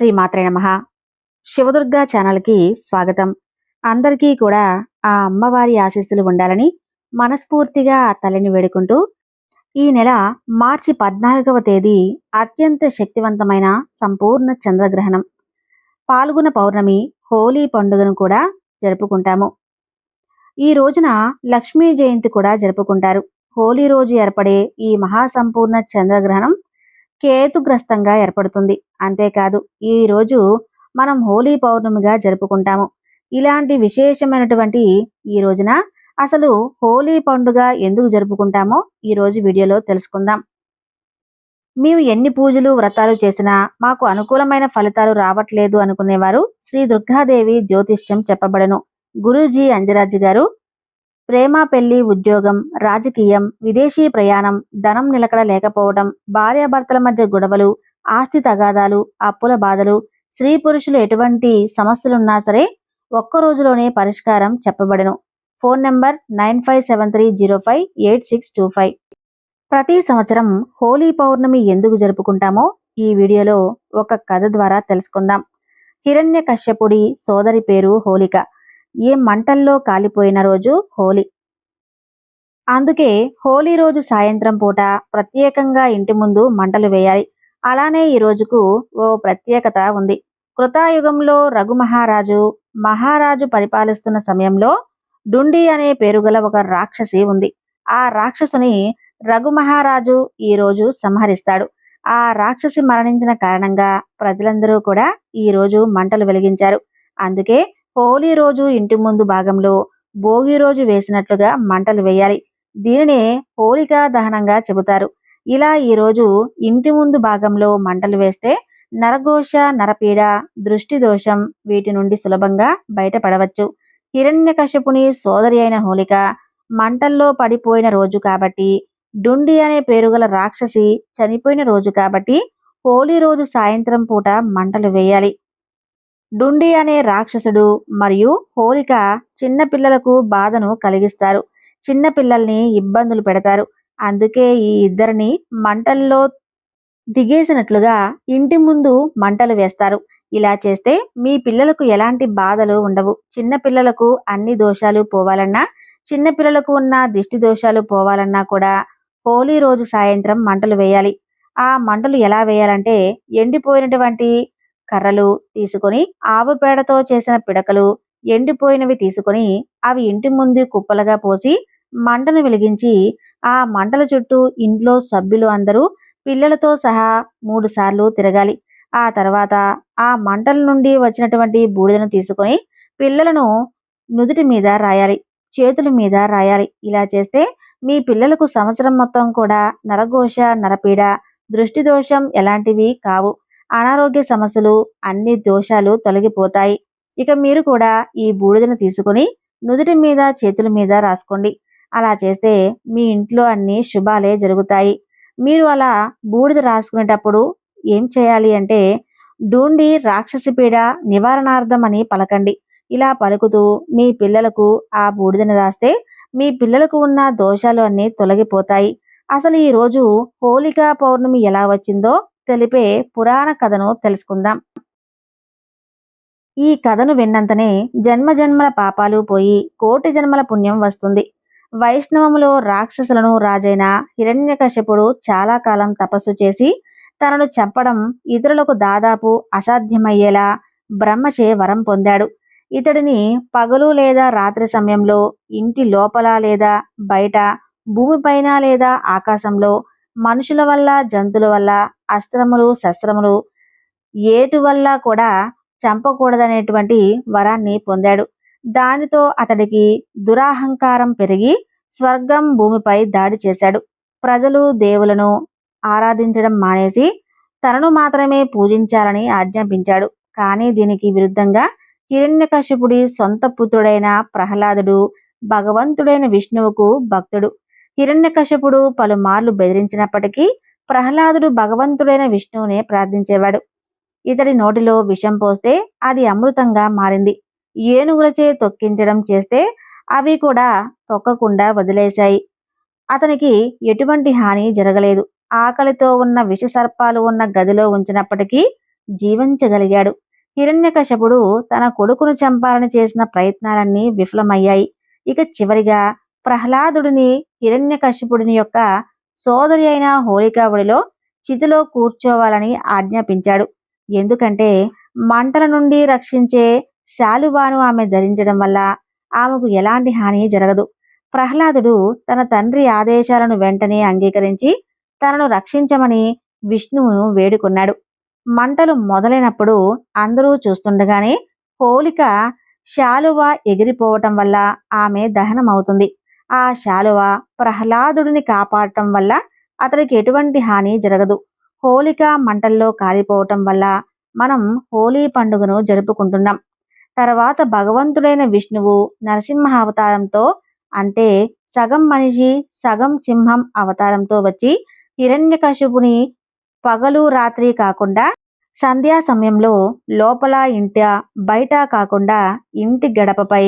శ్రీమాత్రే నమ. శివదుర్గా ఛానల్కి స్వాగతం. అందరికీ కూడా ఆ అమ్మవారి ఆశీస్సులు ఉండాలని మనస్ఫూర్తిగా తలని తల్లిని వేడుకుంటూ ఈ నెల మార్చి పద్నాలుగవ తేదీ అత్యంత శక్తివంతమైన సంపూర్ణ చంద్రగ్రహణం. పాల్గొన పౌర్ణమి హోలీ పండుగను కూడా జరుపుకుంటాము. ఈ రోజున లక్ష్మీ జయంతి కూడా జరుపుకుంటారు. హోలీ రోజు ఏర్పడే ఈ మహాసంపూర్ణ చంద్రగ్రహణం కేతుగ్రస్తంగా ఏర్పడుతుంది. అంతేకాదు ఈ రోజు మనం హోలీ పౌర్ణమిగా జరుపుకుంటాము. ఇలాంటి విశేషమైనటువంటి ఈ రోజున అసలు హోలీ పండుగ ఎందుకు జరుపుకుంటామో ఈరోజు వీడియోలో తెలుసుకుందాం. మేము ఎన్ని పూజలు వ్రతాలు చేసినా మాకు అనుకూలమైన ఫలితాలు రావట్లేదు అనుకునేవారు శ్రీ దుర్గాదేవి జ్యోతిష్యం చెప్పబడను. గురూజీ అంజరాజు గారు ప్రేమ పెళ్ళి ఉద్యోగం రాజకీయం విదేశీ ప్రయాణం ధనం నిలకడ లేకపోవడం భార్యాభర్తల మధ్య గొడవలు ఆస్తి తగాదాలు అప్పుల బాధలు స్త్రీ పురుషులు ఎటువంటి సమస్యలున్నా సరే ఒక్క రోజులోనే పరిష్కారం చెప్పబడను. Phone number nine five seven three zero five eight six two five. ప్రతి సంవత్సరం హోలీ పౌర్ణమి ఎందుకు జరుపుకుంటామో ఈ వీడియోలో ఒక కథ ద్వారా తెలుసుకుందాం. హిరణ్య కశ్యపుడి సోదరి పేరు హోలిక. ఏ మంటల్లో కాలిపోయిన రోజు హోలీ. అందుకే హోలీ రోజు సాయంత్రం పూట ప్రత్యేకంగా ఇంటి ముందు మంటలు వేయాలి. అలానే ఈ రోజుకు ఓ ప్రత్యేకత ఉంది. కృతాయుగంలో రఘు మహారాజు మహారాజు పరిపాలిస్తున్న సమయంలో డుండి అనే పేరుగల ఒక రాక్షసి ఉంది. ఆ రాక్షసుని రఘు మహారాజు ఈ రోజు సంహరిస్తాడు. ఆ రాక్షసి మరణించిన కారణంగా ప్రజలందరూ కూడా ఈ రోజు మంటలు వెలిగించారు. అందుకే హోలీ రోజు ఇంటి ముందు భాగంలో భోగి రోజు వేసినట్లుగా మంటలు వేయాలి. దీనినే హోలికా దహనంగా చెబుతారు. ఇలా ఈ రోజు ఇంటి ముందు భాగంలో మంటలు వేస్తే నరఘోష నరపీడ దృష్టి దోషం వీటి నుండి సులభంగా బయటపడవచ్చు. హిరణ్యకశపుని సోదరి అయిన హోలిక మంటల్లో పడిపోయిన రోజు కాబట్టి డుండి అనే పేరుగల రాక్షసి చనిపోయిన రోజు కాబట్టి హోలీ రోజు సాయంత్రం పూట మంటలు వేయాలి. డుండి అనే రాక్షసుడు మరియు హోలిక చిన్నపిల్లలకు బాధను కలిగిస్తారు. చిన్న పిల్లల్ని ఇబ్బందులు పెడతారు. అందుకే ఈ ఇద్దరిని మంటల్లో దిగేసినట్లుగా ఇంటి ముందు మంటలు వేస్తారు. ఇలా చేస్తే మీ పిల్లలకు ఎలాంటి బాధలు ఉండవు. చిన్న పిల్లలకు అన్ని దోషాలు పోవాలన్నా చిన్న పిల్లలకు ఉన్న దిష్టి దోషాలు పోవాలన్నా కూడా హోలీ రోజు సాయంత్రం మంటలు వేయాలి. ఆ మంటలు ఎలా వేయాలంటే ఎండిపోయినటువంటి కర్రలు తీసుకొని ఆవు పేడతో చేసిన పిడకలు ఎండిపోయినవి తీసుకొని అవి ఇంటి ముందు కుప్పలుగా పోసి మంటను వెలిగించి ఆ మంటల చుట్టూ ఇంట్లో సభ్యులు అందరూ పిల్లలతో సహా మూడు సార్లు తిరగాలి. ఆ తర్వాత ఆ మంటల నుండి వచ్చినటువంటి బూడిదను తీసుకొని పిల్లలను నుదుటి మీద రాయాలి చేతుల మీద రాయాలి. ఇలా చేస్తే మీ పిల్లలకు సంవత్సరం మొత్తం కూడా నరఘోష నరపీడ దృష్టి దోషం ఎలాంటివి కావు. అనారోగ్య సమస్యలు అన్ని దోషాలు తొలగిపోతాయి. ఇక మీరు కూడా ఈ బూడిదను తీసుకొని నుదుటి మీద చేతుల మీద రాసుకోండి. అలా చేస్తే మీ ఇంట్లో అన్ని శుభాలే జరుగుతాయి. మీరు అలా బూడిద రాసుకునేటప్పుడు ఏం చేయాలి అంటే డూండి రాక్షసి పీడ నివారణార్థం అని పలకండి. ఇలా పలుకుతూ మీ పిల్లలకు ఆ బూడిదని రాస్తే మీ పిల్లలకు ఉన్న దోషాలు అన్నీ తొలగిపోతాయి. అసలు ఈరోజు హోలికా పౌర్ణమి ఎలా వచ్చిందో తెలిపే పురాణ కథను తెలుసుకుందాం. ఈ కథను విన్నంతనే జన్మ జన్మల పాపాలు పోయి కోటి జన్మల పుణ్యం వస్తుంది. వైష్ణవములో రాక్షసులను రాజైన హిరణ్యకశ్యపుడు చాలా కాలం తపస్సు చేసి తనను చంపడం ఇతరులకు దాదాపు అసాధ్యమయ్యేలా బ్రహ్మచే వరం పొందాడు. ఇతడిని పగలు లేదా రాత్రి సమయంలో ఇంటి లోపల లేదా బయట భూమిపైన లేదా ఆకాశంలో మనుషుల వల్ల జంతువుల వల్ల అస్త్రములు శస్త్రములు ఏటు వల్ల కూడా చంపకూడదనేటువంటి వరాన్ని పొందాడు. దానితో అతడికి దురాహంకారం పెరిగి స్వర్గం భూమిపై దాడి చేశాడు. ప్రజలు దేవులను ఆరాధించడం మానేసి తనను మాత్రమే పూజించాలని ఆజ్ఞాపించాడు. కానీ దీనికి విరుద్ధంగా హిరణ్యకశిపుడి సొంత పుత్రుడైన ప్రహ్లాదుడు భగవంతుడైన విష్ణువుకు భక్తుడు. హిరణ్యకశపుడు పలుమార్లు బెదిరించినప్పటికీ ప్రహ్లాదుడు భగవంతుడైన విష్ణువునే ప్రార్థించేవాడు. ఇతడి నోటిలో విషం పోస్తే అది అమృతంగా మారింది. ఏనుగులచే తొక్కించడం చేస్తే అవి కూడా తొక్కకుండా వదిలేశాయి. అతనికి ఎటువంటి హాని జరగలేదు. ఆకలితో ఉన్న విష సర్పాలు ఉన్న గదిలో ఉంచినప్పటికీ జీవించగలిగాడు. హిరణ్యకశపుడు తన కొడుకును చంపాలని చేసిన ప్రయత్నాలన్నీ విఫలమయ్యాయి. ఇక చివరిగా ప్రహ్లాదుడిని హిరణ్యకశిపుడిని యొక్క సోదరి అయిన హోళికావుడిలో చితిలో కూర్చోవాలని ఆజ్ఞాపించాడు. ఎందుకంటే మంటల నుండి రక్షించే శాలువాను ఆమె ధరించడం వల్ల ఆమెకు ఎలాంటి హాని జరగదు. ప్రహ్లాదుడు తన తండ్రి ఆదేశాలను వెంటనే అంగీకరించి తనను రక్షించమని విష్ణువును వేడుకున్నాడు. మంటలు మొదలైనప్పుడు అందరూ చూస్తుండగానే హోలిక శాలువ ఎగిరిపోవటం వల్ల ఆమె దహనమవుతుంది. ఆ శాలువ ప్రహ్లాదుడిని కాపాడటం వల్ల అతడికి ఎటువంటి హాని జరగదు. హోలిక మంటల్లో కాలిపోవటం వల్ల మనం హోలీ పండుగను జరుపుకుంటున్నాం. తర్వాత భగవంతుడైన విష్ణువు నరసింహ అవతారంతో అంటే సగం మనిషి సగం సింహం అవతారంతో వచ్చి హిరణ్యకశిపుని పగలు రాత్రి కాకుండా సంధ్యా సమయంలో లోపల ఇంట బయట కాకుండా ఇంటి గడపపై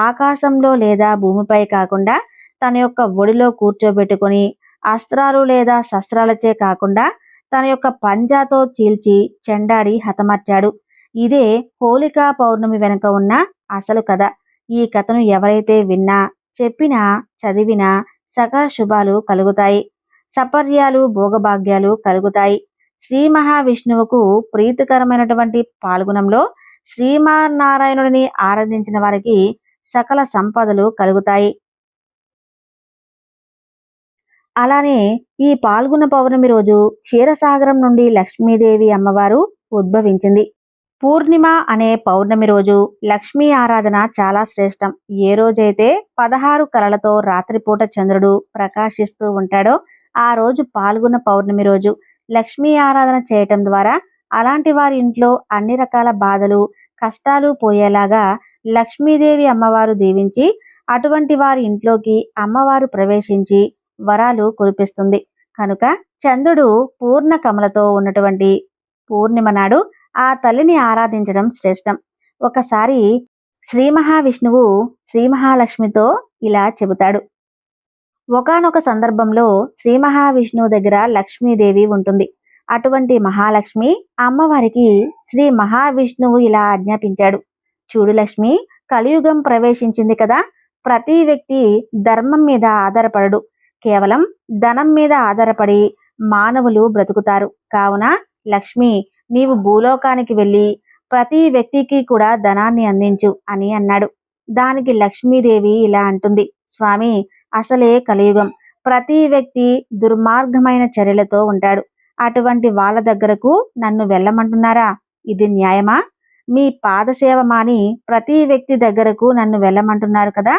ఆకాశంలో లేదా భూమిపై కాకుండా తన యొక్క ఒడిలో కూర్చోబెట్టుకొని అస్త్రాలు లేదా శస్త్రాలచే కాకుండా తన యొక్క పంజాతో చీల్చి చెండాడి హతమార్చాడు. ఇదే హోలికా పౌర్ణమి వెనుక ఉన్న అసలు కథ. ఈ కథను ఎవరైతే విన్నా చెప్పినా చదివినా సకల శుభాలు కలుగుతాయి. సపర్యాలు భోగభాగ్యాలు కలుగుతాయి. శ్రీ మహావిష్ణువుకు ప్రీతికరమైనటువంటి పాల్గొనంలో శ్రీమన్నారాయణుడిని ఆరాధించిన వారికి సకల సంపదలు కలుగుతాయి. అలానే ఈ పాల్గొన పౌర్ణమి రోజు క్షీరసాగరం నుండి లక్ష్మీదేవి అమ్మవారు ఉద్భవించింది. పూర్ణిమ అనే పౌర్ణమి రోజు లక్ష్మీ ఆరాధన చాలా శ్రేష్టం. ఏ రోజైతే పదహారు కలలతో రాత్రిపూట చంద్రుడు ప్రకాశిస్తూ ఉంటాడో ఆ రోజు పాల్గొన్న పౌర్ణమి రోజు లక్ష్మీ ఆరాధన చేయటం ద్వారా అలాంటి వారి ఇంట్లో అన్ని రకాల బాధలు కష్టాలు పోయేలాగా లక్ష్మీదేవి అమ్మవారు దీవించి అటువంటి వారి ఇంట్లోకి అమ్మవారు ప్రవేశించి వరాలు కురిపిస్తుంది. కనుక చంద్రుడు పూర్ణ కమలతో ఉన్నటువంటి పూర్ణిమ నాడు ఆ తల్లిని ఆరాధించడం శ్రేష్టం. ఒకసారి శ్రీ మహావిష్ణువు శ్రీ మహాలక్ష్మితో ఇలా చెబుతాడు. ఒకనొక సందర్భంలో శ్రీ మహావిష్ణువు దగ్గర లక్ష్మీదేవి ఉంటుంది. అటువంటి మహాలక్ష్మి అమ్మవారికి శ్రీ మహావిష్ణువు ఇలా ఆజ్ఞాపించాడు. చూడు లక్ష్మి కలియుగం ప్రవేశించింది కదా ప్రతి వ్యక్తి ధర్మం మీద ఆధారపడడు. కేవలం ధనం మీద ఆధారపడి మానవులు బ్రతుకుతారు. కావున లక్ష్మి నీవు భూలోకానికి వెళ్ళి ప్రతి వ్యక్తికి కూడా ధనాన్ని అందించు అని అన్నాడు. దానికి లక్ష్మీదేవి ఇలా అంటుంది. స్వామి అసలే కలియుగం. ప్రతి వ్యక్తి దుర్మార్గమైన చర్యలతో ఉంటాడు. అటువంటి వాళ్ళ దగ్గరకు నన్ను వెళ్ళమంటున్నారా? ఇది న్యాయమా? మీ పాదసేవ మాని ప్రతి వ్యక్తి దగ్గరకు నన్ను వెళ్ళమంటున్నారు కదా?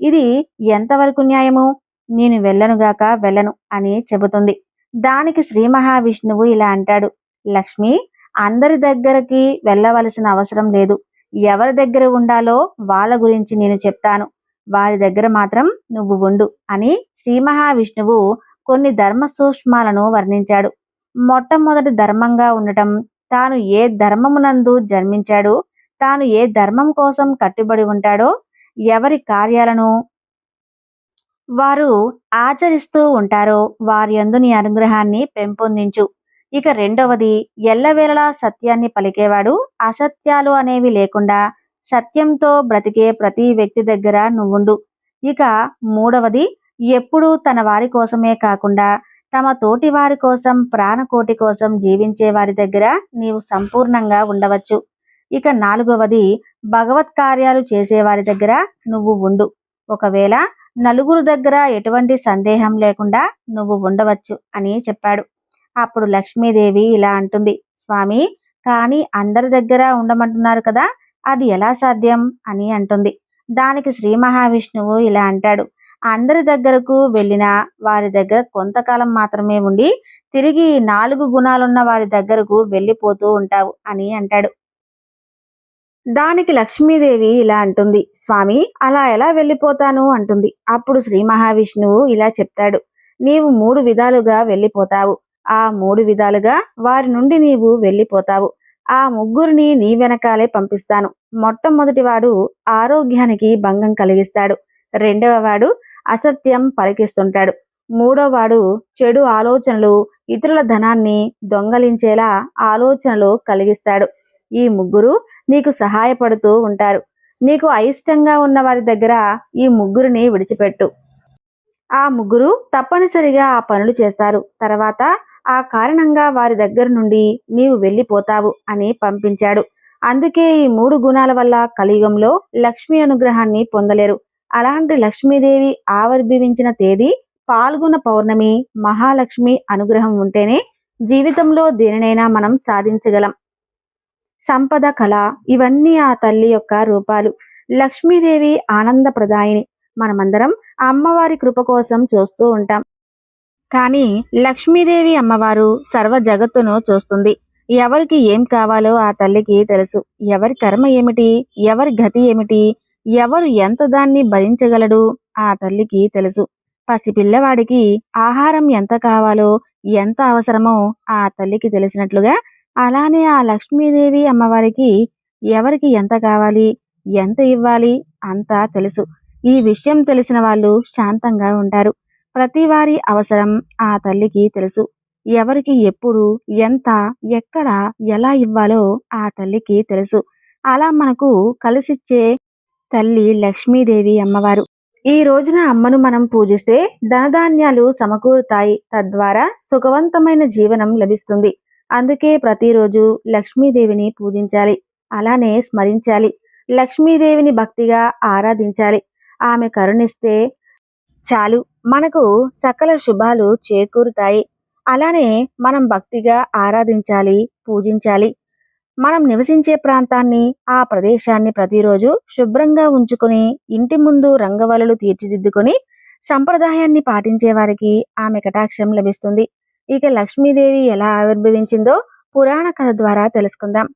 ఇది ఎంతవరకు న్యాయము? నేను వెళ్ళనుగాక వెళ్ళను అని చెబుతుంది. దానికి శ్రీ మహావిష్ణువు ఇలా అంటాడు. లక్ష్మి అందరి దగ్గరికి వెళ్ళవలసిన అవసరం లేదు. ఎవరి దగ్గర ఉండాలో వాళ్ళ గురించి నేను చెప్తాను. వారి దగ్గర మాత్రం నువ్వు ఉండు అని శ్రీ మహావిష్ణువు కొన్ని ధర్మ సూక్ష్మాలను వర్ణించాడు. మొట్టమొదటి ధర్మంగా ఉండటం తాను ఏ ధర్మమునందు జన్మించాడు తాను ఏ ధర్మం కోసం కట్టుబడి ఉంటాడో ఎవరి కార్యాలను వారు ఆచరిస్తూ ఉంటారో వారి అందుని అనుగ్రహాన్ని పెంపొందించు. ఇక రెండవది ఎల్లవేళలా సత్యాన్ని పలికేవాడు అసత్యాలు అనేవి లేకుండా సత్యంతో బ్రతికే ప్రతి వ్యక్తి దగ్గర నువ్వుండు. ఇక మూడవది ఎప్పుడూ తన వారి కోసమే కాకుండా తమ తోటి వారి కోసం ప్రాణకోటి కోసం జీవించే వారి దగ్గర నీవు సంపూర్ణంగా ఉండవచ్చు. ఇక నాలుగవది భగవత్ కార్యాలు చేసేవారి దగ్గర నువ్వు ఉండు. ఒకవేళ నలుగురు దగ్గర ఎటువంటి సందేహం లేకుండా నువ్వు ఉండవచ్చు అని చెప్పాడు. అప్పుడు లక్ష్మీదేవి ఇలా అంటుంది స్వామి కానీ అందరి దగ్గర ఉండమంటున్నారు కదా అది ఎలా సాధ్యం అని అంటుంది. దానికి శ్రీ మహావిష్ణువు ఇలా అంటాడు. అందరి దగ్గరకు వెళ్ళినా వారి దగ్గర కొంతకాలం మాత్రమే ఉండి తిరిగి నాలుగు గుణాలున్న వారి దగ్గరకు వెళ్ళిపోతూ ఉంటావు అని అంటాడు. దానికి లక్ష్మీదేవి ఇలా అంటుంది. స్వామి అలా ఎలా వెళ్ళిపోతాను? అంటుంది. అప్పుడు శ్రీ మహావిష్ణువు ఇలా చెప్తాడు. నీవు మూడు విధాలుగా వెళ్ళిపోతావు. ఆ మూడు విధాలుగా వారి నుండి నీవు వెళ్ళిపోతావు. ఆ ముగ్గురిని నీ వెనకాలే పంపిస్తాను. మొట్టమొదటివాడు ఆరోగ్యానికి భంగం కలిగిస్తాడు. రెండవ వాడు అసత్యం పలికిస్తుంటాడు. మూడోవాడు చెడు ఆలోచనలు ఇతరుల ధనాన్ని దొంగలించేలా ఆలోచనలు కలిగిస్తాడు. ఈ ముగ్గురు నీకు సహాయపడుతూ ఉంటారు. నీకు అయిష్టంగా ఉన్న వారి దగ్గర ఈ ముగ్గురిని విడిచిపెట్టు. ఆ ముగ్గురు తప్పనిసరిగా ఆ పనులు చేస్తారు. తర్వాత ఆ కారణంగా వారి దగ్గర నుండి నీవు వెళ్ళిపోతావు అని పంపించాడు. అందుకే ఈ మూడు గుణాల వల్ల కలియుగంలో లక్ష్మీ అనుగ్రహాన్ని పొందలేరు. అలాంటి లక్ష్మీదేవి ఆవిర్భవించిన తేదీ పాల్గొన పౌర్ణమి మహాలక్ష్మి అనుగ్రహం ఉంటేనే జీవితంలో దేనినైనా మనం సాధించగలం. సంపద కళ ఇవన్నీ ఆ తల్లి యొక్క రూపాలు. లక్ష్మీదేవి ఆనందప్రదాయిని. మనమందరం అమ్మవారి కృప కోసం చూస్తూ ఉంటాం. కానీ లక్ష్మీదేవి అమ్మవారు సర్వ జగత్తును చూస్తుంది. ఎవరికి ఏం కావాలో ఆ తల్లికి తెలుసు. ఎవరి కర్మ ఏమిటి? ఎవరి గతి ఏమిటి? ఎవరు ఎంత దాన్ని భరించగలడు? ఆ తల్లికి తెలుసు. పసిపిల్లవాడికి ఆహారం ఎంత కావాలో ఎంత అవసరమో ఆ తల్లికి తెలిసినట్లుగా అలానే ఆ లక్ష్మీదేవి అమ్మవారికి ఎవరికి ఎంత కావాలి ఎంత ఇవ్వాలి అంతా తెలుసు. ఈ విషయం తెలిసిన వాళ్ళు శాంతంగా ఉంటారు. ప్రతి వారి అవసరం ఆ తల్లికి తెలుసు. ఎవరికి ఎప్పుడు ఎంత ఎక్కడ ఎలా ఇవ్వాలో ఆ తల్లికి తెలుసు. అలా మనకు కలిసిచ్చే తల్లి లక్ష్మీదేవి అమ్మవారు. ఈ రోజున అమ్మను మనం పూజిస్తే ధనధాన్యాలు సమకూరుతాయి. తద్వారా సుఖవంతమైన జీవనం లభిస్తుంది. అందుకే ప్రతిరోజు లక్ష్మీదేవిని పూజించాలి. అలానే స్మరించాలి. లక్ష్మీదేవిని భక్తిగా ఆరాధించాలి. ఆమె కరుణిస్తే చాలు. మనకు సకల శుభాలు చేకూరుతాయి. అలానే మనం భక్తిగా ఆరాధించాలి పూజించాలి. మనం నివసించే ప్రాంతాన్ని ఆ ప్రదేశాన్ని ప్రతిరోజు శుభ్రంగా ఉంచుకొని ఇంటి ముందు రంగవలలు తీర్చిదిద్దుకొని సంప్రదాయాన్ని పాటించే వారికి ఆమె కటాక్షం లభిస్తుంది. ఇక లక్ష్మీదేవి ఎలా ఆవిర్భవించిందో పురాణ కథ ద్వారా తెలుసుకుందాం.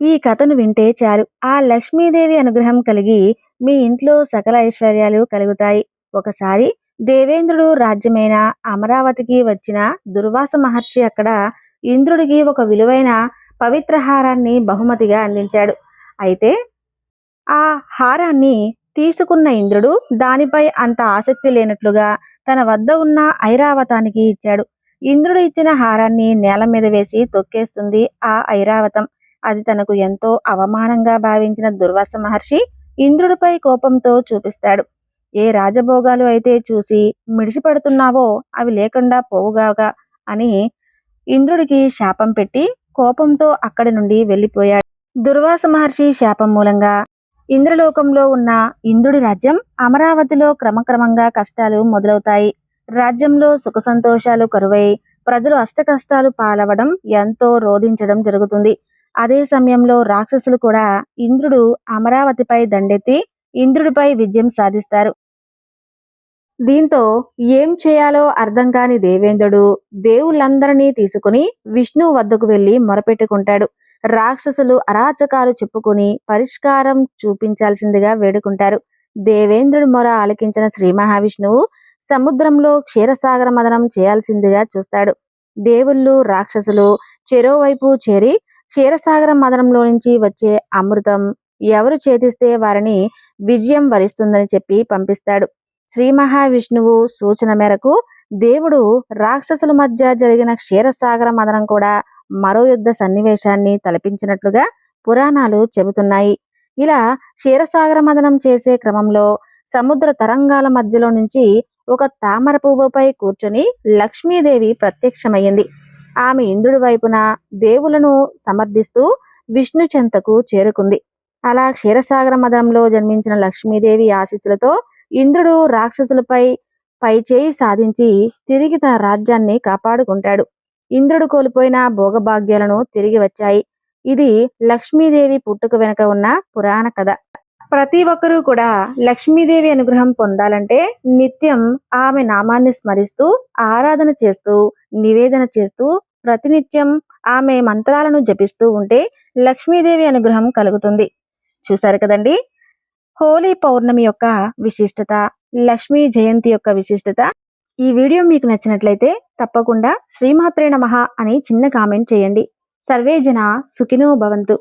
ఈ కథను వింటే చాలు. ఆ లక్ష్మీదేవి అనుగ్రహం కలిగి మీ ఇంట్లో సకల ఐశ్వర్యాలు కలుగుతాయి. ఒకసారి దేవేంద్రుడు రాజ్యమైన అమరావతికి వచ్చిన దుర్వాస మహర్షి అక్కడ ఇంద్రుడికి ఒక విలువైన పవిత్ర హారాన్ని బహుమతిగా అందించాడు. అయితే ఆ హారాన్ని తీసుకున్న ఇంద్రుడు దానిపై అంత ఆసక్తి లేనట్లుగా తన వద్ద ఉన్న ఐరావతానికి ఇచ్చాడు. ఇంద్రుడు ఇచ్చిన హారాన్ని నేల మీద వేసి తొక్కేస్తుంది ఆ ఐరావతం. అది తనకు ఎంతో అవమానంగా భావించిన దుర్వాస మహర్షి ఇంద్రుడిపై కోపంతో చూపిస్తాడు. ఏ రాజభోగాలు అయితే చూసి మిడిసిపడుతున్నావో అవి లేకుండా పోవుగాగా అని ఇంద్రుడికి శాపం పెట్టి కోపంతో అక్కడి నుండి వెళ్ళిపోయాడు. దుర్వాస మహర్షి శాపం మూలంగా ఇంద్రలోకంలో ఉన్న ఇంద్రుడి రాజ్యం అమరావతిలో క్రమక్రమంగా కష్టాలు మొదలవుతాయి. రాజ్యంలో సుఖ సంతోషాలు కరువై ప్రజలు అష్ట కష్టాలు పాలవడం ఎంతో రోధించడం జరుగుతుంది. అదే సమయంలో రాక్షసులు కూడా ఇంద్రుడు అమరావతిపై దండెత్తి ఇంద్రుడిపై విజయం సాధిస్తారు. దీంతో ఏం చేయాలో అర్థం కాని దేవేంద్రుడు దేవుళ్ళందరినీ తీసుకుని విష్ణువు వద్దకు వెళ్ళి మొరపెట్టుకుంటాడు. రాక్షసులు అరాచకాలు చెప్పుకుని పరిష్కారం చూపించాల్సిందిగా వేడుకుంటారు. దేవేంద్రుడి మొర ఆలకించిన శ్రీ మహావిష్ణువు సముద్రంలో క్షీరసాగర మదనం చేయాల్సిందిగా చూస్తాడు. దేవుళ్ళు రాక్షసులు చెరోవైపు చేరి క్షీరసాగర మదనంలో నుంచి వచ్చే అమృతం ఎవరు చేతిస్తే వారిని విజయం వరిస్తుందని చెప్పి పంపిస్తాడు. శ్రీ మహావిష్ణువు సూచన మేరకు దేవుడు రాక్షసుల మధ్య జరిగిన క్షీరసాగర మదనం కూడా మరో యుద్ధ సన్నివేశాన్ని తలపించినట్లుగా పురాణాలు చెబుతున్నాయి. ఇలా క్షీరసాగర మదనం చేసే క్రమంలో సముద్ర తరంగాల మధ్యలో నుంచి ఒక తామర పువ్వుపై కూర్చొని లక్ష్మీదేవి ప్రత్యక్షమయ్యింది. ఆమె ఇంద్రుడి వైపున దేవులను సమర్థిస్తూ విష్ణు చెంతకు చేరుకుంది. అలా క్షీరసాగర మదంలో జన్మించిన లక్ష్మీదేవి ఆశీస్సులతో ఇంద్రుడు రాక్షసులపై పైచేయి సాధించి తిరిగి తన రాజ్యాన్ని కాపాడుకుంటాడు. ఇంద్రుడు కోల్పోయిన భోగభాగ్యాలను తిరిగి వచ్చాయి. ఇది లక్ష్మీదేవి పుట్టుక వెనుక ఉన్న పురాణ కథ. ప్రతి ఒక్కరూ కూడా లక్ష్మీదేవి అనుగ్రహం పొందాలంటే నిత్యం ఆమె నామాన్ని స్మరిస్తూ ఆరాధన చేస్తూ నివేదన చేస్తూ ప్రతినిత్యం ఆమె మంత్రాలను జపిస్తూ ఉంటే లక్ష్మీదేవి అనుగ్రహం కలుగుతుంది. చూసారు కదండి? హోలీ పౌర్ణమి యొక్క విశిష్టత లక్ష్మీ జయంతి యొక్క విశిష్టత. ఈ వీడియో మీకు నచ్చినట్లయితే తప్పకుండా శ్రీమాత్రే నమః అని చిన్న కామెంట్ చేయండి. సర్వే జన సుఖినో భవంతు.